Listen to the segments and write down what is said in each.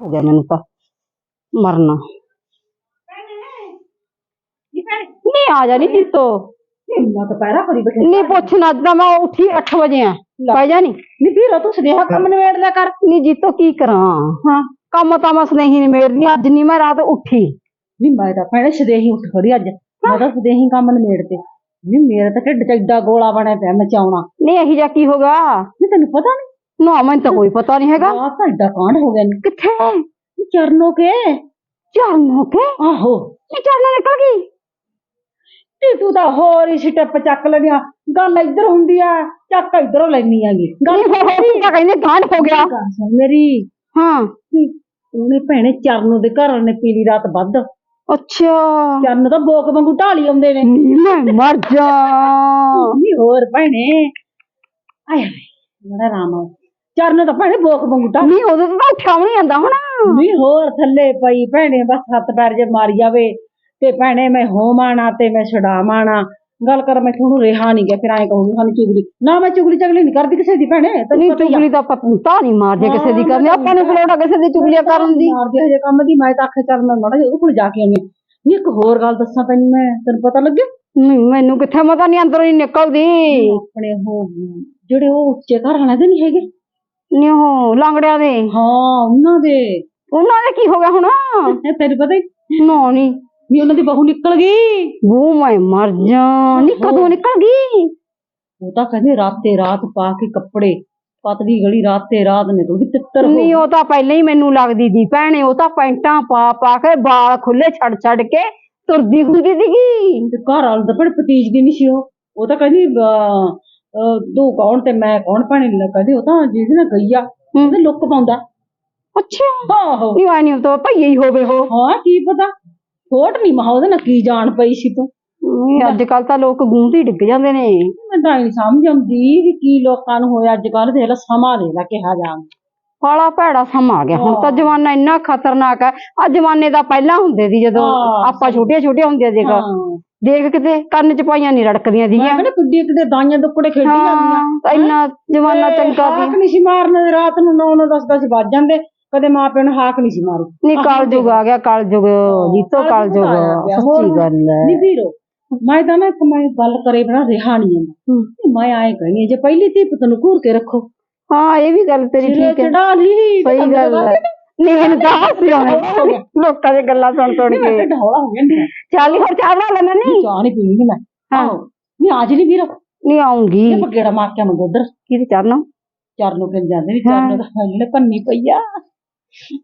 ਹੋ ਗਿਆ ਮੈਨੂੰ ਤਾਂ ਮਰਨਾ ਨਹੀਂ ਆ ਜਾ ਨਹੀਂ ਜੀਤੋ ਇੰਨਾ ਤਾਂ ਪੈਰਾ ਕਰੀ ਬੈਠੇ ਨਹੀਂ ਪੁੱਛਣਾ ਅੱਜ ਤਾਂ ਮੈਂ ਉੱਠੀ 8 ਵਜੇ ਆ ਪੈ ਜਾ ਨਹੀਂ ਨੀ ਵੀਰੋ ਤੂੰ ਸੁਨੇਹਾ ਕੰਮ ਨਿਬੇੜ ਲਿਆ ਕਰ ਨਹੀਂ ਜੀਤੋ ਕੀ ਕਰਾਂ ਹਾਂ ਕੰਮ ਤਾਂ ਮੈਂ ਸਨੇਹੀ ਨਹੀਂ ਮੇੜਦੀ ਅੱਜ ਨਹੀਂ ਮੈਂ ਰਾਤ ਉੱਠੀ ਨੀ ਮੈਂ ਤਾਂ ਭੈਣੇ ਸਦੇਹੀ ਉੱਠ ਖੜੀ ਅੱਜ ਮੈਂ ਤਾਂ ਸਦੇਹੀ ਕੰਮ ਨਿਬੇੜ ਤੇ ਨੀ ਮੇਰਾ ਤਾਂ ਢਿੱਡ ਚ ਏਡਾ ਗੋਲਾ ਬਣਿਆ ਪਿਆ ਨਚਾਉਣਾ ਨਹੀਂ ਇਹੀ ਜਾ ਕੀ ਹੋਗਾ ਨੀ ਤੈਨੂੰ ਪਤਾ ਨਹੀਂ ਨਾ ਮੈਨੂੰ ਤਾਂ ਕੋਈ ਪਤਾ ਨਹੀਂ ਹੈਗਾ ਆਹ ਤਾਂ ਏਡਾ ਕਾਂਡ ਹੋ ਗਿਆ ਨੀ ਕਿੱਥੇ ਨੀ ਚਰਨੋ ਕੇ ਚਰਨ ਹੋ ਕੇ ਆਹੋ ਨਹੀਂ ਚਰਨ ਨਿਕਲ ਗਈ ਤੇ ਤੂੰ ਤਾਂ ਹੋਰ ਹੀ ਸਟੈਪ ਚੱਕ ਲੈਣੀਆਂ ਗੱਲ ਇੱਧਰ ਹੁੰਦੀ ਆ ਚੱਕ ਇੱਧਰੋਂ ਲੈਣੀ ਆਗੀ ਗੱਲ ਨਹੀਂ ਹੋ ਹੋ ਤਾਂ ਕਹਿੰਦੇ ਗਾਂਢ ਹੋ ਗਿਆ ਗੱਲ ਸੁਣ ਮੇਰੀ ਹਾਂ ਨੀ, ਉਹਨੇ ਭੈਣੇ ਚਰਨੋ ਦੇ ਘਰ ਵਾਲੇ ਨੇ ਪੀਲੀ ਰਾਤ ਵੱਧ ਅੱਛਾ ਚਰਨ ਤਾਂ ਬੋਕ ਵਾਂਗੂ ਢਾਲੀ ਆਉਂਦੇ ਨੇ ਨੀ ਮੈਂ ਮਰ ਜਾ ਨਹੀਂ ਹੋਰ ਭੈਣੇ ਆਏ ਹਾਏ ਬੜਾ ਰਾਮ ਆ ਚਰਨ ਤਾਂ ਭੈਣੇ ਬੋਕ ਢਾਲੀ ਨਹੀਂ ਉਦੋਂ ਤਾਂ ਉੱਠਿਆ ਵੀ ਨਹੀਂ ਜਾਂਦਾ ਹੁਣ। ਨਹੀਂ ਹੋਰ ਥੱਲੇ ਪਈ ਭੈਣੇ ਬਸ ਹੱਥ ਪੈਰ ਜੇ ਮਾਰੀ ਜਾਵੇ। ਤੇ ਭੈਣੇ ਮੈਂ ਹੋਵਾਣਾ ਤੇ ਮੈਂ ਛਡਾਵਾਣਾ ਗੱਲ ਕਰ ਮੈਂ ਤੁਹਾਨੂੰ ਰਿਹਾ ਨਹੀਂ ਗਿਆ ਫਿਰ ਐਂ ਕਹੂੰਗੀ ਸਾਨੂੰ ਚੁਗਲੀ ਨਾ ਮੈਂ ਚੁਗਲੀ ਚਗਲੀ ਨਹੀਂ ਕਰਦੀ ਕਿਸੇ ਦੀ ਭੈਣੇ ਨਹੀਂ ਹੀ। ਚੁਗਲੀ ਤਾਂ ਪਤਾ ਨਹੀਂ ਮਾਰਦੇ ਕਿਸੇ ਦੀ ਕਰਨੀ। ਆਪਾਂ ਨੂੰ ਕੋਲੋੜਾ ਕਿਸੇ ਦੀ ਚੁਗਲੀਆਂ ਕਰਨ ਦੀ। ਮਾਰਦੀ ਹਜੇ ਕੰਮ ਦੀ ਮੈਂ ਤਾਂ ਆਖੇ ਚੱਲ ਮੈਂ ਮਾੜਾ ਉਹਦੇ ਕੋਲ ਜਾ ਕੇ ਆਉਂਦੀ। ਹਾਂ। ਨਹੀਂ ਇੱਕ ਹੋਰ ਗੱਲ ਦੱਸਾਂ ਤੈਨੂੰ ਮੈਂ ਤੈਨੂੰ ਪਤਾ ਲੱਗਿਆ ਨਹੀਂ ਮੈਨੂੰ ਕਿੱਥੇ ਮਤਾ ਨਹੀਂ ਅੰਦਰੋਂ ਹੀ ਨਿਕਲਦੀ। ਆਪਣੇ ਉਹ ਜਿਹੜੇ ਉਹ ਉੱਚੇ ਘਰ ਵਾਲੇ ਦੇ ਨਹੀਂ ਹੈਗੇ? ਨਹੀਂ ਉਹ ਲੰਗੜਿਆਂ ਦੇ। ਹਾਂ ਉਹਨਾਂ ਦੇ। ਉਹਨਾਂ ਦੇ ਕੀ ਹੋ ਗਿਆ ਹੁਣ? ਇਹ ਤੈਨੂੰ ਪਤਾ ਹੀ। ਨੋ ਨਹੀਂ ਵੀ ਉਹਨਾਂ ਦੀ ਬਹੂ ਨਿਕਲ ਗਈ। ਉਹ ਮੈਂ ਮਰ ਜਾ। ਨੀ ਕਦੋਂ ਨਿਕਲ ਗਈ? ਉਹ ਤਾਂ ਕਹਿੰਦੇ ਰਾਤੇ ਰਾਤ ਪਾ ਕੇ ਕੱਪੜੇ ਪਤਲੀ ਗਲੀ ਰਾਤੇ ਰਾਤ ਨਿਕਲ ਗਈ ਤਿੱਤਰ ਹੋ ਨਹੀਂ ਉਹ ਤਾਂ ਪਹਿਲਾਂ ਹੀ ਮੈਨੂੰ ਲੱਗਦੀ ਦੀ ਭੈਣੇ ਉਹ ਤਾਂ ਪੈਂਟਾਂ ਪਾ ਪਾ ਕੇ ਵਾਲ ਖੁੱਲੇ ਛੱਡ ਛੱਡ ਕੇ ਤੁਰਦੀ ਹੁੰਦੀ ਸੀਗੀ। ਤੇ ਘਰ ਵਾਲ ਦਾ ਪਰ ਪਤੀਜ ਦੀ ਨਹੀਂ ਸੀ ਉਹ। ਉਹ ਤਾਂ ਕਹਿੰਦੀ ਅਹ, ਤੂੰ ਕੌਣ ਤੇ ਮੈਂ ਕੌਣ ਭੈਣੇ ਨੇ ਕਹਿੰਦੀ ਉਹ ਤਾਂ ਜਿਹਦੇ ਨਾਲ ਗਈ ਆ ਉਹਦੇ ਲੁੱਕ ਪਾਉਂਦਾ। ਅੱਛਾ। ਆਹੋ। ਨਹੀਂ ਆਈ ਨਹੀਂ ਤਾਂ ਭਈਆ ਹੀ ਹੋਵੇ ਉਹ। ਹਾਂ ਕੀ ਪਤਾ? ਥੋਟ ਨਹੀਂ ਮਹਾ ਉਹਦੇ ਨਾਲ ਕੀ ਜਾਣ ਪਈ ਸੀ ਤੂੰ। ਅੱਜ ਕੱਲ ਤਾਂ ਲੋਕ ਗੂੰਦੀ ਡਿੱਗ ਜਾਂਦੇ ਨੇ। ਮੈਂ ਤਾਂ ਨਹੀਂ ਸਮਝ ਆਉਂਦੀ ਵੀ ਕੀ ਲੋਕਾਂ ਨੂੰ ਹੋਇਆ ਅੱਜ ਕੱਲ ਦੇਖ ਲੈ ਸਮਾਂ ਦੇ ਲੈ ਕਿਹਾ ਜਾਂ ਬਾਲਾ ਭੈੜਾ ਸਮਾਂ ਆ ਗਿਆ। ਹੁਣ ਤਾਂ ਜਮਾਨਾ ਇੰਨਾ ਖਤਰਨਾਕ ਹੈ ਆ ਜਮਾਨੇ ਦਾ ਪਹਿਲਾਂ ਹੁੰਦੇ ਸੀ ਜਦੋਂ ਆਪਾਂ ਛੋਟੀਆਂ ਛੋਟੀਆਂ ਹੁੰਦੀਆਂ ਦੇਖ ਹਾਂ। ਦੇਖ ਕਿਤੇ ਕੰਨ ਚ ਪਾਈਆਂ ਨਹੀਂ ਰੜਕਦੀਆਂ ਮੈਂ ਦੀਆਂ ਕਹਿੰਦਾ ਕਿੱਡੀ ਕਿੱਡੇ ਦਾਈਆਂ ਦੁੱਕੜੇ ਖੇਡੀ ਜਾਂਦੀਆਂ। ਤਾਂ ਇੰਨਾ ਜਮਾਨਾ ਚੰਗਾ ਹਾਕ ਸੀ ਨਹੀਂ ਸੀ ਮਾਰਨ ਰਾਤ ਨੂੰ 9 9 10 10 ਵੱਜ ਜਾਂਦੇ। ਕਦੇ ਮਾਂ ਪਿਓ ਨੇ ਹਾਕ ਨਹੀਂ ਸੀ ਮਾਰੀ। ਨਹੀਂ ਕਲ ਯੁਗ ਆ ਗਿਆ ਕਲ ਯੁਗ ਜੀਤੋ ਕਲ ਯੁਗ ਸੱਚੀ ਗੱਲ ਹੈ। ਨਹੀਂ ਵੀਰੋ ਮੈਂ ਤਾਂ ਨਾ ਇੱਕ ਮੈਂ ਗੱਲ ਕਰੇ ਬਣਾ ਰਿਹਾ ਨਹੀਂ ਮੈਂ। ਆਏ ਕਹਿੰਦੀ ਜੇ ਪਹਿਲੀ ਤੀ ਪੁੱਤ ਨੂੰ ਘੂਰ ਕੇ ਰੱਖੋ ਹਾਂ ਇਹ ਵੀ ਗੱਲ ਤੇਰੀ ਠੀਕ ਹੈ। ਚੜਾ ਲਈ ਸਹੀ ਗੱਲ ਹੈ। ਨਹੀਂ ਮੈਨੂੰ ਤਾਂ ਹਾਸੀ ਆਉਂਦੀ ਲੋਕਾਂ ਦੀਆਂ ਗੱਲਾਂ ਸੁਣ ਸੁਣ ਕੇ। ਢਿੱਡ ਹੌਲਾ ਹੋ ਗਿਆ ਨਹੀਂ। ਚੱਲ ਹੋਰ ਚਾਹ ਬਣਾ ਲੈਣਾ ਨਹੀਂ ਚਾਹ ਨਹੀਂ ਪੀਣੀ ਮੈਂ। ਹਾਂ। ਨਹੀਂ ਅੱਜ ਨਹੀਂ ਵੀਰੋ ਨਹੀਂ ਆਉਂਗੀ। ਇਹ ਪਗੇੜਾ ਮਾਰ ਕੇ ਆਵਾਂਗੇ ਉਧਰ। ਕਿਹਦੇ ਚਰਨੋਂ? ਚਰਨੋਂ ਪਿੰਡ ਜਾਂਦੇ ਵੀ ਚਰਨੋਂ ਦਾ ਫੈਲ ਪੰਨੀ ਪਈਆ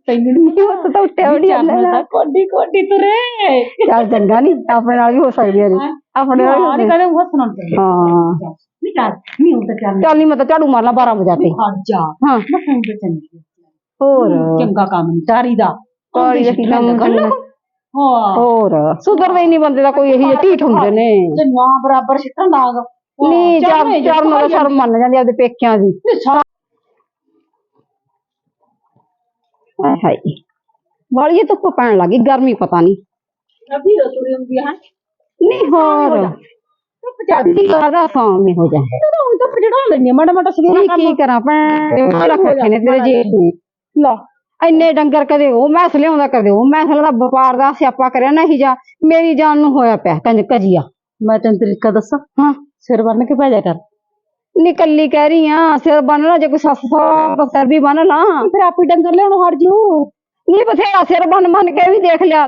ਤੈਨੂੰ ਨਹੀਂ ਨਹੀਂ ਉਹ ਤਾਂ ਉੱਤੇ ਉੜੀ ਜਾਂਦਾ। ਚਰਨੋਂ ਦਾ ਕੋਡੀ ਕੋਡੀ ਤੁਰੇ। ਚੱਲ ਚੰਗਾ ਨਹੀਂ ਆਪਣੇ ਨਾਲ ਵੀ ਹੋ ਸਕਦੀ ਹੈ? ਆਪਣੇ ਨਾਲ ਵੀ ਹੋ ਹਾਂ ਸਕਦੀ ਕਹਿੰਦੇ ਉਹ ਸੁਣਨ ਤੇ ਹਾਂ। ਨਹੀਂ ਚੱਲ ਨਹੀਂ ਚੱਲ। ਚੱਲ ਨਹੀਂ ਮੈਂ ਤਾਂ ਝਾੜੂ ਮਾਰਨਾ 12 ਵਜੇ ਤੇ। ਹਟ ਜਾ। ਹਾਂ। ਮੈਂ ਫੋਨ ਤੇ ਚੰਗੀ ਹੋਰ। ਚੰਗਾ ਕੰਮ ਨਹੀਂ ਤਾਰੀ ਦਾ। ਕਾਲੀ ਦਾ ਕੀ ਕੰਮ ਕਰਨਾ। ਹਾਂ। ਹੋਰ ਸੁਧਰਦੇ ਹੀ ਨਹੀਂ ਬੰਦੇ ਦਾ ਕੋਈ ਇਹੀ ਜਿਹੇ ਢੀਠ ਹੁੰਦੇ ਨੇ। ਤੇ ਨਾ ਬਰਾਬਰ ਸਿੱਟਣ ਲਾਗ ਨਹੀਂ ਚਾਰ ਚਾਰ ਨੂੰ ਤਾਂ ਸ਼ਰਮ ਮੰਨ ਜਾਂਦੀ ਆਪਦੇ ਪੇਕਿਆਂ ਦੀ। ਹਾਏ ਹਾਏ। ਵਾਲੀ ਇਹ ਧੁੱਪ ਪੈਣ ਲੱਗੀ ਗਰਮੀ ਪਤਾ ਨਹੀਂ ਅਭੀ ਰਸੂਰੀ ਹੁੰਦੀ ਹੈ? ਨਹੀਂ ਹੋਰ। ਧੁੱਪ ਚੜਦੀ ਕੀ ਕਰਦਾ ਸਾਹਮਣੇ ਹੋ ਜਾ ਤੂੰ ਤਾਂ ਧੁੱਪ ਚੜਾ ਲੈਣੀ ਮਾੜਾ ਮਾੜਾ ਸਵੇਰ ਨਹੀਂ ਕੀ ਕਰਾਂ ਭੈਣ? ਲੱਖ ਰੱਖੇ ਨੇ ਤੇਰੇ ਜੇਠ ਨੇ। ਲਾ। ਇੰਨੇ ਡੰਗਰ ਕਦੇ ਉਹ ਮੈਸ ਲਿਆਉਂਦਾ ਕਦੇ ਉਹ ਮੈਸ ਦਾ ਵਪਾਰ ਦਾ ਸਿਆਪਾ ਕਰਿਆ ਨਹੀਂ ਜਾ ਮੇਰੀ ਜਾਨ ਨੂੰ ਹੋਇਆ ਪਿਆ ਕੰਜ ਕਜੀਆ। ਮੈਂ ਤੈਨੂੰ ਤਰੀਕਾ ਦੱਸਾਂ? ਹਾਂ। ਸਿਰ ਬੰਨ ਕੇ ਭੇਜਿਆ ਕਰ। ਨਿਕੱਲੀ ਕਹਿ ਰਹੀ ਆ ਸਿਰ ਬੰਨ ਲਾ ਜੇ ਕੋਈ ਸੱਸ ਸੌ ਤਾਂ ਸਿਰ ਵੀ ਬੰਨ ਲਾ। ਫਿਰ ਆਪੇ ਡੰਗਰ ਲਿਆਉਣੋਂ ਹਟ ਜੂ। ਨਹੀਂ ਬਥੇਰਾ ਸਿਰ ਬੰਨ ਬੰਨ ਕੇ ਵੀ ਦੇਖ ਲਿਆ।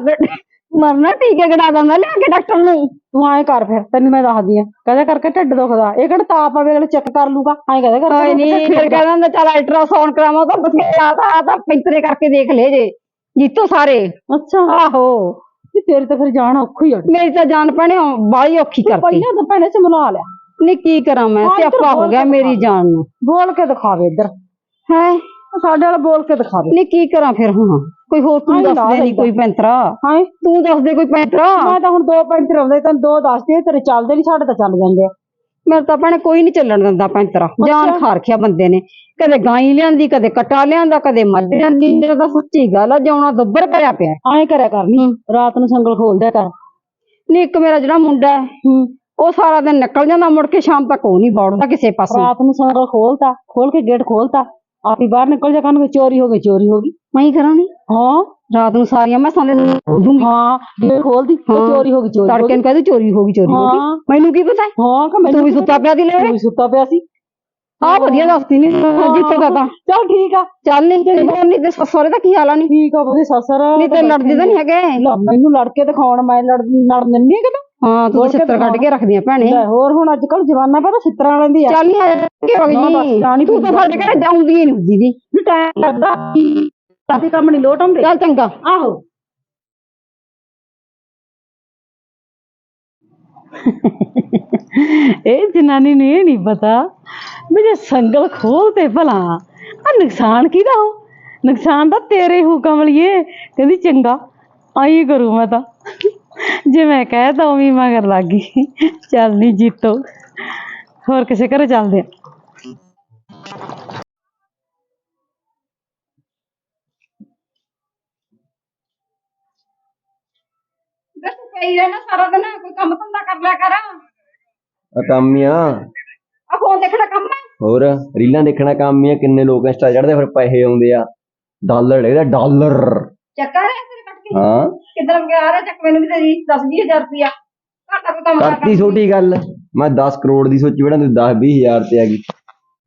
ਮਰਨਾ ਟੀਕੇ ਗੜਾ ਦਿੰਦਾ ਲਿਆ ਕੇ ਡਾਕਟਰ ਨੂੰ। ਤੂੰ ਐਂ ਕਰ ਫਿਰ ਤੈਨੂੰ ਮੈਂ ਦੱਸਦੀ ਆ ਕਦੇ ਕਰਕੇ ਢਿੱਡ ਦੁਖਦਾ। ਇਹ ਕਿਹੜਾ ਤਾਪ ਆਵੇ ਅਗਲੇ ਚੈੱਕ ਕਰ ਲੂਗਾ? ਐਂ ਕਦੇ ਕਰ ਕੋਈ ਨਹੀਂ ਫਿਰ ਕਹਿੰਦਾ ਹੁੰਦਾ ਚੱਲ ਅਲਟਰਾਸਾਊਂਡ ਕਰਾਵਾਂ ਤਾਂ ਬਥੇਰਾ ਤਾਂ ਆ ਤਾਂ ਪੈਂਤਰੇ ਕਰਕੇ ਦੇਖ ਲੈ ਜੇ। ਜੀਤੋ ਸਾਰੇ। ਅੱਛਾ। ਆਹੋ। ਵੀ ਤੇਰੇ ਤਾਂ ਫਿਰ ਜਾਣ ਔਖੀ ਆ। ਮੇਰੀ ਤਾਂ ਜਾਨ ਭੈਣੇ ਬਾਲੀ ਔਖੀ ਕਰਤੀ। ਪਹਿਲਾਂ ਤਾਂ ਭੈਣੇ ਚ ਮਿਲਾ ਲਿਆ। ਨਹੀਂ ਕੀ ਕਰਾਂ ਮੈਂ? ਹਾਂ, ਸਿਆਪਾ ਹੋ ਗਿਆ ਮੇਰੀ ਜਾਨ ਨੂੰ। ਬੋਲ ਕੇ ਦਿਖਾਵੇ ਇੱਧਰ। ਹੈ? ਸਾਡੇ ਵਾਲਾ ਬੋਲ ਕੇ ਦਿਖਾਵੇ ਨਹੀਂ ਕੀ ਕਰਾਂ ਫਿਰ ਹੁਣ? ਕੋਈ ਹੋਰ ਤੂੰ ਦੱਸ ਲਾ ਦੇ ਨਹੀਂ। ਕੋਈ ਪੈਂਤਰਾ। ਹਾਂ। ਤੂੰ ਦੱਸ ਦੇ ਕੋਈ ਪੈਂਤਰਾ। ਮੈਂ ਤਾਂ ਹੁਣ ਦੋ ਪੈਂਟਰ ਆਉਂਦੇ ਤੈਨੂੰ ਦੋ ਦੱਸਦੇ ਤੇਰੇ ਚੱਲਦੇ ਨਹੀਂ ਸਾਡੇ ਤਾਂ ਚੱਲ ਜਾਂਦੇ ਆ। ਮੇਰੇ ਤਾਂ ਭੈਣੇ ਕੋਈ ਨਹੀਂ ਚੱਲਣ ਦਿੰਦਾ ਪੈਂਤਰਾ। ਜਾਨ ਖਾ ਰੱਖਿਆ ਬੰਦੇ ਨੇ। ਕਦੇ ਗਾਈ ਲਿਆਂਦੀ ਕਦੇ ਕਟਾ ਲਿਆਂਦਾ ਕਦੇ ਮੱਝ ਲਿਆਂਦੀ। ਮੇਰਾ ਤਾਂ ਸੱਚੀ ਗੱਲ ਆ ਜਾਉਣਾ ਦੁੱਬਰ ਕਰਿਆ ਪਿਆ। ਐਂ ਕਰਿਆ ਕਰ। ਨੀ ਰਾਤ ਨੂੰ ਸੰਗਲ ਖੋਲਦਿਆ ਕਰ। ਨਹੀਂ ਇੱਕ ਮੇਰਾ ਜਿਹੜਾ ਮੁੰਡਾ ਹੂੰ ਉਹ ਸਾਰਾ ਦਿਨ ਨਿਕਲ ਜਾਂਦਾ ਮੁੜ ਕੇ ਸ਼ਾਮ ਤੱਕ ਉਹ ਨਹੀਂ ਬੌੜਦਾ ਕਿਸੇ ਪਾਸੇ। ਰਾਤ ਨੂੰ ਸੰਗਲ ਖੋਲਤਾ ਖੋਲ ਕੇ ਗੇਟ ਖੋਲਤਾ। ਆਪ ਹੀ ਬਾਹਰ ਨਿਕਲ ਜਾ ਕਰਨ ਚੋਰੀ ਹੋ ਗਈ ਚੋਰੀ ਹੋ ਗਈ। ਮੈਂ ਹੀ ਕਰਾਂਗੀ। ਹਾਂ। ਰਾਤ ਨੂੰ ਸਾਰੀਆਂ ਮੈਂ ਸਾਲੇ ਦੂੰਗੀ। ਹਾਂ ਜੇ ਖੋਲਦੀ ਤੇ ਹਾਂ। ਚੋਰੀ ਹੋ ਗਈ ਚੋਰੀ ਹੋ ਤੜਕੇ ਗਈ। ਨੂੰ ਕਹਦੇ ਚੋਰੀ ਹੋ ਗਈ ਚੋਰੀ ਹੋ ਗਈ। ਹਾਂ। ਮੈਨੂੰ ਕੀ ਪਤਾ? ਹਾਂ ਕਿ ਮੈਨੂੰ ਤੂੰ ਵੀ ਕੀ ਸੁੱਤਾ ਪਿਆ ਦੀ ਲੈ ਤੂੰ ਵੀ ਸੁੱਤਾ ਪਿਆ ਸੀ। ਆ ਵਧੀਆ ਦੱਸਦੀ ਨਹੀਂ ਜਿੱਥੇ ਦਾ ਤਾਂ ਚੱਲ ਠੀਕ ਆ। ਚੱਲ ਨਹੀਂ ਤੇ ਨਹੀਂ ਤੇ ਸੱਸੋਰੇ ਦਾ ਕੀ ਹਾਲ ਆ ਨਹੀਂ ਠੀਕ ਆ ਉਹਦੇ ਸਸਰ ਨਹੀਂ ਤੇ ਲੜਦੇ ਤਾਂ ਨਹੀਂ ਹੈਗੇ। ਲੈ, ਮੈਨੂੰ ਲੜ ਕੇ ਦਿਖਾਉਣ ਮੈਂ ਲੜ ਲੜ ਦਿੰਨੀ ਕਿਤੇ ਹਾਂ ਤੂੰ ਛਿੱਤਰ ਕੱਢ ਕੇ ਰੱਖਦੀਆਂ ਭੈਣੇ। ਲੈ ਹੋਰ ਹੁਣ ਅੱਜ ਕੱਲ ਜਵਾਨਾ ਪਤਾ ਛਿੱਤਰਾਂ ਲੈਂਦੀ ਆ। ਚੱਲ ਨਹੀਂ ਆ ਕੇ ਹੋ ਨਾ ਬਸ, ਚਾਹ ਗਈ ਨੀ ਤੂੰ ਤਾਂ ਸਾਡੇ ਘਰੇ ਜਾਉਂਦੀ ਹੀ ਨਹੀਂ ਹੁੰਦੀ ਦੀ ਵੀ ਟਾਈਮ ਲੱਗਦਾ। ਕਾਫੀ ਕੰਮ ਨਹੀਂ ਲੋਟ ਆਉਂਦੇ। ਚੱਲ ਚੰਗਾ। ਆਹੋ। ਇਹ ਜਨਾਨੀ ਨੂੰ ਇਹ ਨਹੀਂ ਪਤਾ ਵੀ ਜੇ ਸੰਗਲ ਖੋਲਤੇ ਭਲਾ ਆ ਨੁਕਸਾਨ ਕਿਹਦਾ ਹੋ? ਨੁਕਸਾਨ ਤਾਂ ਤੇਰੇ ਹੋ ਕਮਲੀਏ। ਕਹਿੰਦੀ ਚੰਗਾ ਆਈ ਕਰੂ ਮੈਂ ਤਾਂ। ਜੇ ਮੈਂ ਕਹਿ ਤਾ ਉਵੇਂ ਹੀ ਮਗਰ ਲੱਗ ਗਈ। ਚੱਲ ਨਹੀਂ ਜੀਤੋ। ਹੋਰ ਕਿਸੇ ਘਰੇ ਚੱਲਦੇ ਆ? ਬਸ ਪਈ ਰਹਿਣਾ ਸਾਰਾ ਦਿਨ ਕੋਈ ਕੰਮ ਧੰਦਾ ਕਰ ਲਿਆ ਕਰ। ਆ ਕੰਮ ਹੀ ਆ। ਆ ਫੋਨ ਦੇਖਣਾ ਕੰਮ ਹੈ ਹੋਰ ਰੀਲਾਂ ਦੇਖਣਾ ਕੰਮ ਹੀ ਆ। ਕਿੰਨੇ ਲੋਕ ਇੰਸਟਾ ਚੜਦੇ ਫਿਰ ਪੈਸੇ ਆਉਂਦੇ ਆ। ਡਾਲਰ ਲੱਗਦਾ ਡਾਲਰ। ਚੱਕਾ ਰਿਹਾ ਤੇਰੇ ਕੇ? ਹਾਂ। ਕਿੱਧਰ ਗਿਆ? ਰਿਹਾ ਚੱਕ ਮੈਨੂੰ ਵੀ ਤੇਰੀ 10 20000 ਰੁਪਿਆ ਘਾਟਾ ਕੋਈ ਕੰਮ ਕਰ ਕਰਤੀ ਛੋਟੀ ਗੱਲ। ਮੈਂ 10 ਕਰੋੜ ਦੀ ਸੋਚੀ ਬੜਾ ਤੂੰ 10 20 ਹਜ਼ਾਰ ਤੇ ਆ ਗਈ।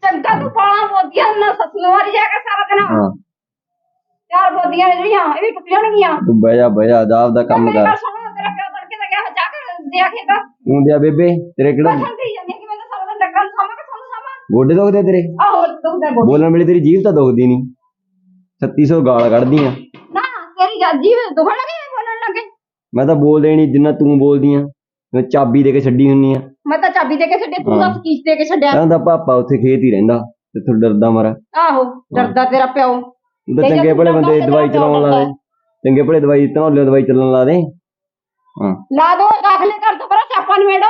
ਚੰਗਾ ਤੂੰ ਪਾਲਾ ਬੋਦੀਆਂ ਨਾ ਸਸਲੋਂ ਵਾਲੀ ਜਾ ਕੇ ਸਾਰਾ ਦਿਨ। ਹਾਂ। ਚਾਰ ਬੋਦੀਆਂ ਨੇ ਜਿਹੜੀਆਂ ਇਹ ਵੀ ਟੁੱਟ ਜਾਣਗੀਆਂ ਤੂੰ ਬਹਿ ਜਾ ਬਹਿ ਜਾ ਆਦਾਬ ਦਾ ਕੰਮ ਕਰ। ਤੇਰਾ ਪਿਓ ਤੜਕੇ ਦਾ ਗਿਆ? ਹੋਇਆ, ਜਾ ਕੇ ਦਿਆ ਖੇਤਾ। ਤੂੰ ਦਿਆ ਬੇਬੇ ਤੇਰੇ ਕਿਹੜਾ? ਜਾਂਦੀ ਆ ਕਿ ਮੈਂ ਤਾਂ ਸਾਰਾ ਦਿਨ ਡੱਗਾ ਨੂੰ ਸਾਂਭਾਂ ਕਿ ਤੁਹਾਨੂੰ ਸਾਂਭਾਂ। ਗੋਡੇ ਦੁਖਦੇ ਤੇਰੇ? ਆਹੋ ਦੁਖਦਾ ਗੋਡ। ਬੋਲਣ ਵੇਲੇ ਤੇਰੀ ਜੀਭ ਤਾਂ ਦੁਖਦੀ ਨਹੀਂ 3600 ਗਾਲ ਕੱਢਦੀਆਂ ਨਾ ਤੇਰੀ ਜਾਜੀ ਦੁਖਣ ਲੱਗੇ ਬੋਲਣ ਲੱਗੇ? ਮੈਂ ਤਾਂ ਬੋਲਦੇ ਨਹੀਂ ਜਿੰਨਾ ਤੂੰ ਬੋਲਦੀ ਆ ਮੈਂ ਚਾਬੀ ਦੇ ਕੇ ਛੱਡੀ ਹੁੰਨੀ ਆ। ਮੈਂ ਤਾਂ ਚਾਬੀ ਦੇ ਕੇ ਛੱਡੇ ਤੂੰ ਹਾਂ। ਦੱਸ ਕੀਸ ਦੇ ਕੇ ਛੱਡਿਆ। ਕਹਿੰਦਾ ਪਾਪਾ ਉੱਥੇ ਖੇਤ ਹੀ ਰਹਿੰਦਾ ਤੇ ਤੂੰ ਡਰਦਾ ਮਰਾ। ਆਹੋ ਡਰਦਾ ਤੇਰਾ ਪਿਓ। ਤੂੰ ਤਾਂ ਤੇ ਚੰਗੇ ਭਲੇ ਤੂੰ ਬੰਦੇ ਦਵਾਈ ਚਲਾਉਣ ਲਾ ਦੇ। ਚੰਗੇ ਭਲੇ ਦਵਾਈ ਧਨੌਲੇ ਦਵਾਈ ਚੱਲਣ ਲਾ ਦੇ। ਹਾਂ। ਲਾ ਦੋ ਦਾਖਲੇ ਕਰ ਦੋ ਪਰ ਸਿਆਪਾ ਨਿਮੇੜੋ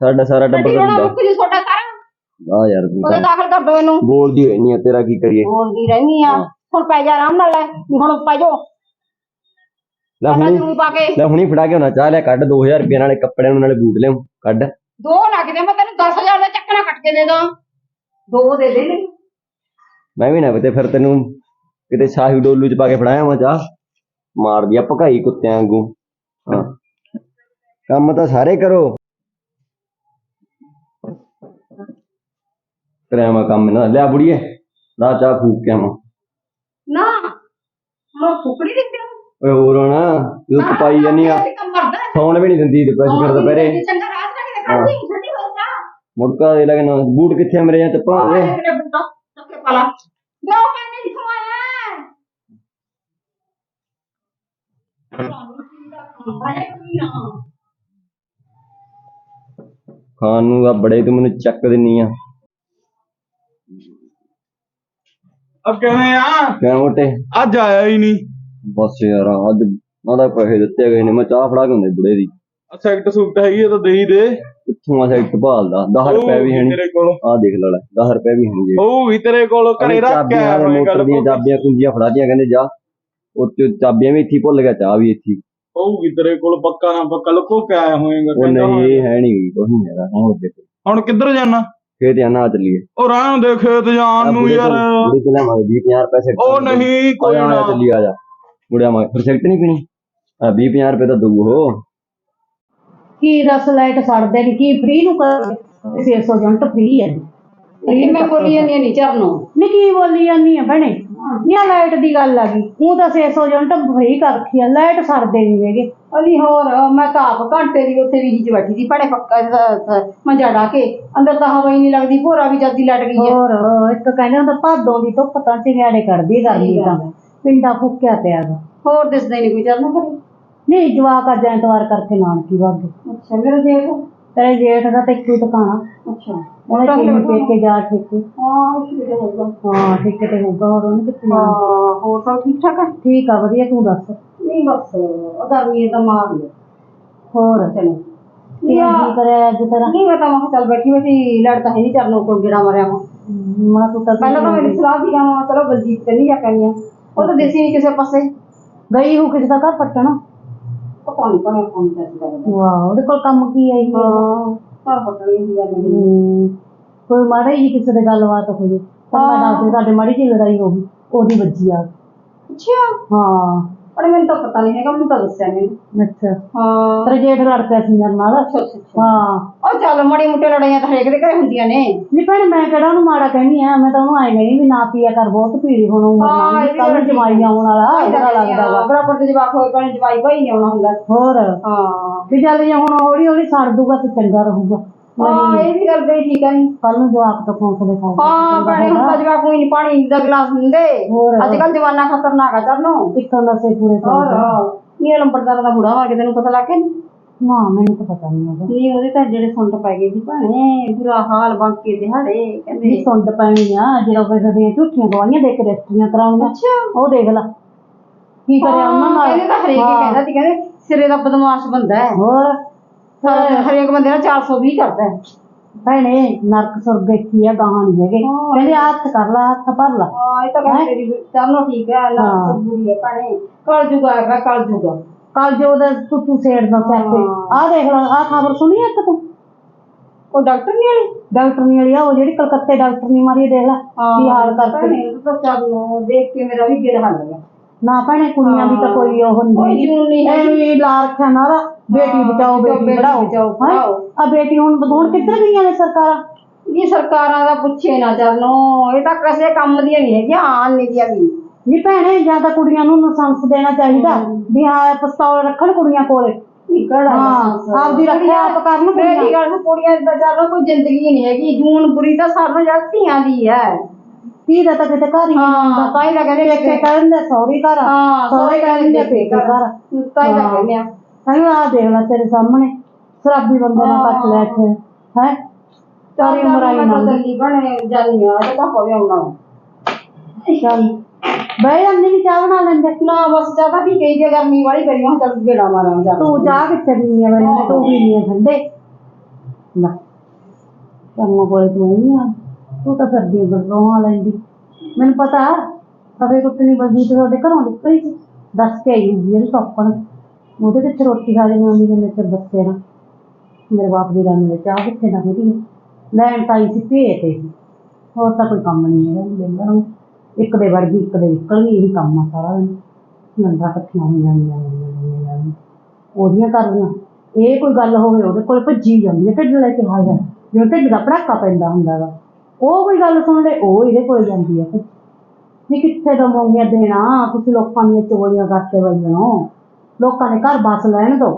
ਸਾਡਾ ਸਾਰਾ ਟੱਬਰ ਦਾ ਹੁੰਦਾ ਜੀ ਛੋਟਾ ਸਾਰਾ। ਆ ਯਾਰ ਤੂੰ ਉਹਦੇ ਤਾਂ ਦਾਖਲ ਕਰ ਦੋ ਇਹਨੂੰ। ਬੋਲਦੀ ਰਹਿਨੀ ਆ ਤੇਰਾ ਕੀ ਕਰੀਏ? ਬੋਲਦੀ ਰਹਿਨੀ ਆ। ਹੁਣ ਪੈ ਜਾ ਆਰਾਮ ਨਾਲ ਲੈ ਹੁਣ ਪੈ ਜਾ ਲੈ ਹੁਣੀ ਜੂਈ ਪਾ ਕੇ। ਲੈ ਹੁਣੀ ਫੜਾ ਕੇ ਹੋਣਾ ਚਾਹ ਲਿਆ ਕੱਢ 2000 ਰੁਪਏ ਨਾਲੇ ਕੱਪੜਿਆਂ ਨੂੰ ਨਾਲੇ ਬੂਟ ਲਿਆਉਂ ਕੱਢ। ਦੋ ਲੱਗਦੇ ਮੈਂ ਤੈਨੂੰ 10000 ਦਾ ਚੱਕਣਾ ਕੱਟ ਕੇ ਦੇ ਦਾਂ। ਦੋ ਦੇ ਦੇ। ਲਈ ਮੈਂ ਵੀ ਨਾ ਕਿਤੇ ਫਿਰ ਤੈਨੂੰ ਕਿਤੇ ਸ਼ਾਹੀ ਡੋਲੂ ਚ ਪਾ ਕੇ ਫੜਾਇਆ ਮੈਂ ਚਾਹ। ਮਾਰਦੀ ਆ ਭਕਾਈ ਕੁੱਤਿਆਂ ਵਾਂਗੂ। ਹਾਂ। ਕੰਮ ਤਾਂ ਸਾਰੇ ਕਰੋ। ਕਰਿਆ ਮੈਂ ਕੰਮ ਨਾ ਲਿਆ ਬੁੜੀਏ ਲਾ ਚਾਹ ਫੂਕ ਕੇ ਆਵਾਂ। ਨਾ ਮੈਂ ਫੁਕੜੀ ਦਿੰਦੇ ਓਏ ਹੋਰ ਨਾ ਤੂੰ ਕਪਾਈ ਜਾਨੀ ਆ। ਸੌਣ ਵੀ ਨਹੀਂ ਦਿੰਦੀ ਦੁਪਹਿਰ। ਫਿਰ ਦੁਪਹਿਰੇ ਚੰਗਾ ਰਾਤ ਦੇ ਕੱਢੀ ਛੱਡੀ ਹੋ। ਜਾ ਮੁੜਕਾ ਦੇ ਲਗਨ ਬੂਟ ਕਿੱਥੇ ਆ ਮੇਰੇ ਜਾਂ ਚੱਪਲਾਂ ਦੇ? ਚੱਕੇ ਪਾਲਾ ਦੋ ਪੈਨੇ ਨਹੀਂ ਖਵਾਇਆ ਖਾਣ ਨੂੰ ਆ ਬੜੇ ਤੂੰ ਮੈਨੂੰ ਚੱਕ ਦਿੰਨੀ ਆ। अब ਕਿਵੇਂ ਆ? ਕਿਆ ਮੋਟੇ ਅੱਜ ਆਇਆ ਹੀ ਨਹੀਂ। ਬਸ ਯਾਰ ਅੱਜ ਮਾਦਾ ਪੈਸੇ ਦਿੱਤੇ ਗਏ ਨੇ ਮੈਂ ਚਾਹ ਫੜਾ ਕੇ ਹੁੰਦੇ ਬੁੜੇ ਦੀ। ਸੈਕਟ ਸੁਕਟ ਹੈਗੀ ਆ ਤਾਂ ਦੇਈ ਦੇ। ਕਿੱਥੋਂ ਆ ਸੈਕਟ ਭਾਲਦਾ? 10 ਰੁਪਏ ਵੀ ਹੈ ਨਹੀਂ ਤੇਰੇ ਕੋਲ। ਆ ਦੇਖ ਲੈ ਲੈ 10 ਰੁਪਏ ਵੀ ਹੈ ਨਹੀਂ ਹੋਊਗੀ ਤੇਰੇ ਕੋਲ ਘਰੇ ਰੱਖ ਕੇ ਆਇਆ ਹੋਏ ਮੋਟਰ ਦੀਆਂ ਚਾਬੀਆਂ ਕੁੰਜੀਆਂ ਫੜਾ ਦੀਆਂ ਕਹਿੰਦੇ ਜਾ। ਉੱਤੇ ਚਾਬੀਆਂ ਵੀ ਇੱਥੇ ਭੁੱਲ ਗਿਆ ਚਾਹ ਵੀ ਇੱਥੇ ਹੀ। ਹੋਊਗੀ ਤੇਰੇ ਕੋਲ ਪੱਕਾ ਨਾ ਪੱਕਾ ਲੁਕੋ ਕੇ ਆਇਆ ਹੋਏਗਾ ਉਹ ਨਹੀਂ ਹੈ। ਨਹੀਂ ਕੁਝ ਨਹੀਂ ਹੈਗਾ ਹੁਣ ਅੱਗੇ ਹੁਣ ਕਿੱਧਰ ਜਾਣਾ? ਖੇਤ ਜਾਣਾ ਚੱਲੀਏ। ਉਹ ਰਾਹ ਦੇ ਖੇਤ ਜਾਣ ਨੂੰ ਯਾਰ। ਬੁੜੇ ਤੇ ਲੈਵਾਂਗੇ 20 50 ਰੁਪਏ ਉਹ ਨਹੀਂ ਕੋਈ ਨਾ। ਚੱਲੀ ਆ ਜਾ। ਮੁੜਿਆ ਮੈਂ ਫਿਰ ਸਿਗਰਟ ਨਹੀਂ ਪੀਣੀ? ਆ 20 50 ਰੁਪਏ ਤਾਂ ਦਊ ਉਹ। ਕੀ ਰਸ ਲਾਈਟ ਛੱਡਦੇ ਨੇ ਕੀ ਫ੍ਰੀ ਨੂੰ ਕਰ 600 ਜੰਟ ਫ੍ਰੀ ਹੈ। ਇਹ ਮੈਂ ਬੋਲੀ ਜਾਂਦੀ ਨਹੀਂ ਚਰਨੋਂ ਨੀ। ਕੀ ਬੋਲੀ ਜਾਂਦੀ ਆ ਭੈਣੇ? ਆਹ ਲਾਈਟ ਦੀ ਗੱਲ ਆ ਗਈ। ਉਹ ਤਾਂ 600 ਜੰਟ ਫ੍ਰੀ ਕਰ ਰੱਖੀ ਆ ਲਾਈਟ ਛੱਡਦੇ ਨਹੀਂ ਹੈਗੇ। ਅਲੀ ਹੋਰ ਮੈਂ ਤਾਂ ਆਪ ਘੰਟੇ ਦੀ ਉੱਥੇ ਵੀ ਚ ਬੈਠੀ ਸੀ ਭੜੇ ਪੱਕਾ ਮੰਜਾ ਡਾ ਕੇ। ਅੰਦਰ ਤਾਂ ਹਵਾ ਹੀ ਨਹੀਂ ਲੱਗਦੀ ਭੋਰਾ ਵੀ ਜਲਦੀ ਲੱਟ ਗਈ ਹੈ ਹੋਰ ਇੱਕ ਕਹਿੰਦੇ ਹੁੰਦਾ ਭਾਦੋਂ ਦੀ ਧੁੱਪ ਤਾਂ ਚਿੰਗਾੜੇ ਕਰਦੀ ਆ ਗਰਮੀ ਤਾਂ। ਪਿੰਡਾ ਫੁੱਕਿਆ ਪਿਆ ਗਾ। ਹੋਰ ਦਿਸਦਾ ਹੀ ਨਹੀਂ ਕੋਈ ਚਰਨੋਂ ਕਰੇ ਨਹੀਂ ਜਵਾਕ ਅੱਜ ਐਤਵਾਰ ਕਰਕੇ ਨਾਨਕੀ ਵਗ ਗਏ। ਅੱਛਾ ਮੇਰੇ ਦੇਖ ਤੇਰੇ ਜੇਠ ਦਾ ਤਾਂ ਇੱਕੋ ਹੀ ਦੁਕਾਨ ਆ। ਅੱਛਾ। ਉਹਨੇ ਕਿੰਨੇ ਪੇਕੇ ਜਾ ਠੇਕੇ। ਹਾਂ ਠੀਕ ਹੈ ਹੋਊਗਾ। ਹਾਂ ਠੇਕੇ ਤੇ ਹੋਊਗਾ ਹੋਰ ਉਹਨੇ ਕਿੱਥੇ ਜਾਣਾ? ਹਾਂ ਹੋਰ ਸਭ ਠੀਕ ਠਾਕ ਹੈ ਠੀਕ ਆ ਵਧੀਆ ਤੂੰ ਦੱਸ। ਨਹੀਂ ਬਸ ਉਹ ਗਰਮੀ ਤਾਂ ਮਾਰ ਲਿਆ। ਹੋਰ? ਚਲੋ ਕੀ ਕੀ ਕਰਿਆ ਅੱਜ ਤੇਰਾ? ਨਹੀਂ ਮੈਂ ਤਾਂ ਮੈਂ ਕਿਹਾ ਚੱਲ ਬੈਠੀ ਬੈਠੀ ਲੜ ਤਾਂ ਹੈ ਨਹੀਂ ਚਰਨੋਂ ਕੋਲ ਗੇੜਾ ਮਾਰਿਆ ਵਾ। ਮੈਂ ਤੂੰ ਤਾਂ ਪਹਿਲਾਂ ਤਾਂ ਮੇਰੀ ਸਲਾਹ ਸੀ ਕਿ ਚਲੋ ਬਲਜੀਤ ਤੇ ਨਹੀਂ ਜਾ ਕਰਨੀ ਆ ਉਹ ਤਾਂ ਦੇਸੀ ਨਹੀਂ ਕਿਸੇ ਪਾਸੇ। ਗਈ ਹੂੰ ਕਿਸੇ ਦਾ ਘਰ ਪੱਟਣਾ। ਪਤਾ ਨਹੀਂ ਪਤਾ ਕੌਣ ਦੱਸਦਾ ਵਾਹ ਉਹਦੇ ਕੋਲ ਕੰਮ ਕੀ ਹੈ ਇਹ ਹਾਂ ਪਰ ਪਤਾ ਨਹੀਂ ਕੀ ਗੱਲ ਨਹੀਂ। ਹੂੰ, ਕੋਈ ਮਾੜਾ ਹੀ ਕਿਸੇ ਦੇ ਗੱਲਬਾਤ ਹੋ ਜੇ। ਮੈਂ ਦੱਸਦੀ ਸਾਡੇ ਮਾੜੀ ਜਿਹੀ ਲੜਾਈ ਹੋ ਗਈ ਉਹਦੀ ਵੱਜੀ ਆ। ਅੱਛਾ। ਹਾਂ। ਪਰ ਮੈਨੂੰ ਤਾਂ ਪਤਾ ਨਹੀਂ ਹੈਗਾ ਮੈਨੂੰ ਤਾਂ ਦੱਸਿਆ ਨਹੀਂ ਅੱਛਾ। ਹਾਂ। ਤੇਰੇ ਜੇਠ ਲੜ ਪਿਆ ਸੀ ਮੇਰੇ ਨਾਲ। ਅੱਛਾ ਅੱਛਾ ਅੱਛਾ। ਹਾਂ। ਉਹ ਚੱਲ ਮੜੀ ਮੁੱਟੇ ਲੜਾਈਆਂ ਤਾਂ ਹਰੇਕ ਦੇ ਘਰੇ ਹੁੰਦੀਆਂ ਨੇ। ਨਹੀਂ ਭੈਣ ਮੈਂ ਕਿਹੜਾ ਉਹਨੂੰ ਮਾੜਾ ਕਹਿੰਦੀ ਆ? ਮੈਂ ਤਾਂ ਉਹਨੂੰ ਆਏ ਨਹੀਂ ਵੀ ਨਾ ਪੀਆ ਕਰ ਬਹੁਤ ਪੀੜੀ ਹੁਣ ਉਮਰ ਹਾਂ, ਇਹ ਵੀ ਕੱਲ ਗੱਲ ਜਮਾਈ ਆਉਣ ਵਾਲਾ ਉਹਦਾ ਲੱਗਦਾ ਵਾ। ਬਰਾਬਰ ਦੇ ਜਵਾਕ ਹੋਏ ਪਾਣੀ ਜਵਾਈ ਭਾਈ ਨਹੀਂ ਆਉਣਾ ਹੁੰਦਾ। ਹੋਰ? ਹਾਂ। ਵੀ ਚੱਲ ਜੇ ਹੁਣ ਹੌਲੀ ਹੌਲੀ ਛੱਡ ਦੂਗਾ ਤੇ ਚੰਗਾ ਰਹੂਗਾ। ਹਾਂ ਇਹ ਵੀ ਗੱਲ ਬਈ ਠੀਕ ਆ ਨਹੀਂ ਕੱਲ ਨੂੰ ਜਵਾਕ ਤੋਂ ਫੋਸਲੇ ਖਾਊਗਾ ਹਾਂ ਭੈਣੇ ਹੁਣ ਤਾਂ ਜਵਾਕ ਕੋਈ ਨਹੀਂ ਪਾਣੀ ਦਾ ਗਲਾਸ ਦਿੰਦੇ। ਹੋਰ। ਅੱਜ ਕੱਲ ਜਵਾਨਾ ਖਤਰਨਾਕ ਆ ਚਰਨੋ। ਇੱਕੋ ਨਸੇ ਪੂਰੇ ਹੋਰ ਕਰ ਇਹ ਲੰਬੜਦਾਰ ਦਾ ਬੁੜਾ ਮਾਰ ਕੇ ਤੈਨੂੰ ਪਤਾ ਲੱਗ ਗਿਆ ਨੀ? ਨਾ ਮੈਨੂੰ ਤਾਂ ਪਤਾ ਨਹੀਂ ਹੈਗਾ। ਨਹੀਂ ਉਹਦੇ ਤਾਂ ਜਿਹੜੇ ਸੁੰਡ ਪੈ ਗਏ ਸੀ ਭਾਣੇ ਬੁਰਾ ਹਾਲ ਬਾਕੀ ਦਿਹਾੜੇ ਵੀ ਕਹਿੰਦੇ ਸੁੰਡ ਪੈਣੀ ਆ ਜਿਹੜਾ ਕਿਸੇ ਦੀਆਂ ਝੂਠੀਆਂ ਗਵਾਹੀਆਂ ਦੇ ਕੇ ਰਜਿਸਟਰੀਆਂ ਕਰਾਉਣੀਆਂ ਅੱਛਾ। ਉਹ ਦੇਖ ਲੈ। ਕੀ ਕਰਿਆ ਉਹਨਾਂ ਨਾਲ? ਇਹਨੇ ਤਾਂ ਹਰੇਕ ਹੀ ਹਾਂ। ਕਹਿੰਦਾ ਸੀ ਕਹਿੰਦੇ ਸਿਰੇ ਦਾ ਬਦਮਾਸ਼ ਬੰਦਾ ਹੈ। ਹੋਰ। ਹਰ- ਹਰੇਕ ਬੰਦੇ ਨਾਲ 420 ਕਰਦਾ ਹੈ। ਭੈਣੇ ਨਰਕ ਸੁਰਗ ਇੱਥੇ ਆ ਗਾਹਾਂ ਨਹੀਂ ਹੈਗੇ। ਹਾਂ। ਕਹਿੰਦੇ ਹੱਥ ਕਰ ਲਾ ਹੱਥ ਭਰ ਲਾ। ਹਾਂ ਇਹ ਤਾਂ ਗੱਲ ਤੇਰੀ ਵੀ- ਚਲੋ ਠੀਕ ਹੈ ਅੱਲਾ ਹਾਂ। ਸਬੂਰੀ ਹੈ ਭਾਣੇ। ਕਲ ਜੂਗਾ ਹੈਗਾ ਕਲ ਜੂਗਾ ਕੱਲ ਜੋ ਉਹਦਾ ਤੂੰ ਤੂੰ ਸੇੜਦਾ ਸਿਰ ਤੇ। ਹਾਂ। ਆਹ ਦੇਖ ਲੈ ਆਹ ਖਬਰ ਸੁਣੀ ਇੱਕ ਤੂੰ? ਉਹ ਡਾਕਟਰ ਨਹੀਂ ਆਈ ਡਾਕਟਰਨੀ ਵਾਲੀ ਆ ਉਹ ਜਿਹੜੀ ਕਲਕੱਤੇ ਡਾਕਟਰਨੀ ਮਾਰੀ ਦੇਖ ਲੈ ਕੀ ਹਾਲ ਕਰਕੇ। ਭੈਣੇ, ਉਹ ਤਾਂ ਚੱਲ ਦੇਖ ਕੇ ਮੇਰਾ ਵੀ ਗਿਰ ਹੱਲ ਗਿਆ। ਨਾ ਭੈਣੇ ਕੁੜੀਆਂ ਦੀ ਤਾਂ ਕੋਈ ਉਹ ਕੋਈ ਨਹੀਂ ਜੂਨ ਨਹੀਂ ਹੈ। ਐਵੇਂ ਲਾ ਰੱਖਿਆ ਨਾ ਉਹਦਾ, ਬੇਟੀ ਬਚਾਓ ਬੇਟੀ ਪੜਾਓ। ਆ ਬੇਟੀ ਹੁਣ ਹੁਣ ਕਿੱਧਰ ਗਈਆਂ ਨੇ ਸਰਕਾਰਾਂ? ਇਹ ਸਰਕਾਰਾਂ ਦਾ ਪੁੱਛੇ ਨਾ ਚੱਲੋ ਇਹ ਤਾਂ ਕਿਸੇ ਕੰਮ ਦੀਆਂ ਨਹੀਂ ਹੈਗੀਆਂ ਆਨ ਨਹੀਂ ਦੀਆਂ ਵੀ ਨਹੀਂ ਭੈਣੇ ਜਾਂ ਤਾਂ ਕੁੜੀਆਂ ਨੂੰ ਲਾਇਸੈਂਸ ਦੇਣਾ ਚਾਹੀਦਾ ਵੀ ਹਾਂ ਪਿਸਤੌਲ ਰੱਖਣ ਕੁੜੀਆਂ ਕੋਲੇ। ਆਪਦੀ ਰੱਖਿਆ ਆਪ ਕਰਨ। ਮੇਰੀ ਗੱਲ ਸੁਣ, ਕੁੜੀਆਂ ਦੀ ਚੱਲ ਕੋਈ ਜ਼ਿੰਦਗੀ ਨਹੀਂ ਹੈਗੀ। ਜੂਨ ਬੁਰੀ ਤਾਂ ਸਾਰਿਆਂ ਨਾਲ ਧੀਆਂ ਦੀ ਹੈ। ਕੀ ਦਾ ਤਾਂ ਕਿਤੇ ਘਰ ਹੀ ਨਹੀਂ ਹੁੰਦਾ। ਤਾਂ ਹੀ ਤਾਂ ਕਹਿੰਦੇ ਪੇਕੇ ਕਹਿੰਦੇ ਸੌਰੀ ਘਰ। ਹਾਂ ਸਹੁਰੇ ਕਹਿੰਦੇ ਪੇਕੇ ਘਰ। ਤਾਂ ਹੀ। ਕਹਿੰਦੇ ਆ। ਕਹਿੰਦੇ ਆ ਦੇਖ ਲੈ ਤੇਰੇ ਸਾਹਮਣੇ ਸ਼ਰਾਬੀ ਬੰਦੇ ਨਾਲ ਕੱਟ ਲੈ ਇੱਥੇ ਹੈ ਸਾਰੀ ਉਮਰ ਆਈ ਨਾ ਚੱਲੀ ਬਣੇ ਜਾਨੀ ਆ ਤੇ ਪਾਪਾ ਵੀ ਆਉਣਾ ਚੱਲ ਬਈ ਅੰਨੇ ਵੀ ਚਾਹ ਬਣਾ ਲੈਂਦੇ ਨਾ ਬਸ ਜ਼ਿਆਦਾ ਵੀ ਕਹੀ ਜੇ ਗਰਮੀ ਵਾਲੀ ਕਰੀ ਹਾਂ ਚੱਲ ਗੇੜਾ ਮਾਰਾਂ ਜਾ ਤੂੰ ਚਾਹ ਕਿੱਥੇ ਪੀਣੀ ਆ ਮੈਨੂੰ ਤੂੰ ਵੀ ਨਹੀਂ ਠੰਡੇ ਨਾ ਕੰਮੋਂ ਕੋਲ ਤੂੰ ਨਹੀਂ ਆ ਤੂੰ ਤਾਂ ਸਰਦੀਆਂ ਬਰਦੋਹਾਂ ਲੈਂਦੀ ਮੈਨੂੰ ਪਤਾ ਸਵੇ ਕੁੱਟਣੀ ਬਲਜੀਤ ਤੁਹਾਡੇ ਘਰੋਂ ਨਿਕਲੀ ਸੀ ਦੱਸ ਕੇ ਆਈ ਹੁੰਦੀ ਜਿਹੜੀ ਸੌਪਣ ਉਹਦੇ ਵਿੱਚ ਰੋਟੀ ਖਾ ਲੈਣੀ ਆਉਂਦੀ ਜਿੰਨੇ ਚਿਰ ਦੱਸੇ ਨਾ। ਮੇਰੇ ਬਾਪ ਦੀ ਰੰਗ ਵਿੱਚ ਚਾਹ ਕਿੱਥੇ ਨਾ ਮਿਲੀ ਲੈਣ ਤਾਂ ਆਈ ਸੀ ਭੇਤ ਤੇ। ਹੋਰ ਤਾਂ ਕੋਈ ਕੰਮ ਨਹੀਂ ਹੈਗਾ ਬੰਦਾ ਨੂੰ। ਇੱਕ ਦੇ ਵਰਗੀ, ਇੱਕ ਦੇ ਨਿਕਲਣੀ ਇਹੀ ਕੰਮ ਆ ਸਾਰਾ ਦਿਨ। ਨੰਦਾ ਇਕੱਠੀਆਂ ਹੋਈਆਂ ਹੋਈਆਂ ਹੋਈਆਂ ਹੋਈਆਂ ਉਹਦੀਆਂ ਕਰਦੀਆਂ ਇਹ ਕੋਈ ਗੱਲ ਹੋਵੇ, ਉਹਦੇ ਕੋਲ ਭੱਜੀ ਜਾਂਦੀ ਹੈ ਢਿੱਡ ਲੈ ਕੇ ਹਾਜ਼ਰ ਜਿਵੇਂ ਢਿੱਡ ਦਾ ਭੜਾਕਾ ਪੈਂਦਾ ਹੁੰਦਾ ਵਾ। ਉਹ ਕੋਈ ਗੱਲ ਸੁਣ ਲੈ, ਉਹ ਇਹਦੇ ਕੋਲ ਜਾਂਦੀ ਹੈ ਨਹੀਂ ਕਿੱਥੇ ਦਮੋਗੀਆਂ ਦੇਣਾ, ਤੁਸੀਂ ਲੋਕਾਂ ਦੀਆਂ ਚੋਲੀਆਂ ਕਰਕੇ ਬਈਆਂ ਲੋਕਾਂ ਦੇ ਘਰ ਬੱਸ ਲੈਣ ਦੋ।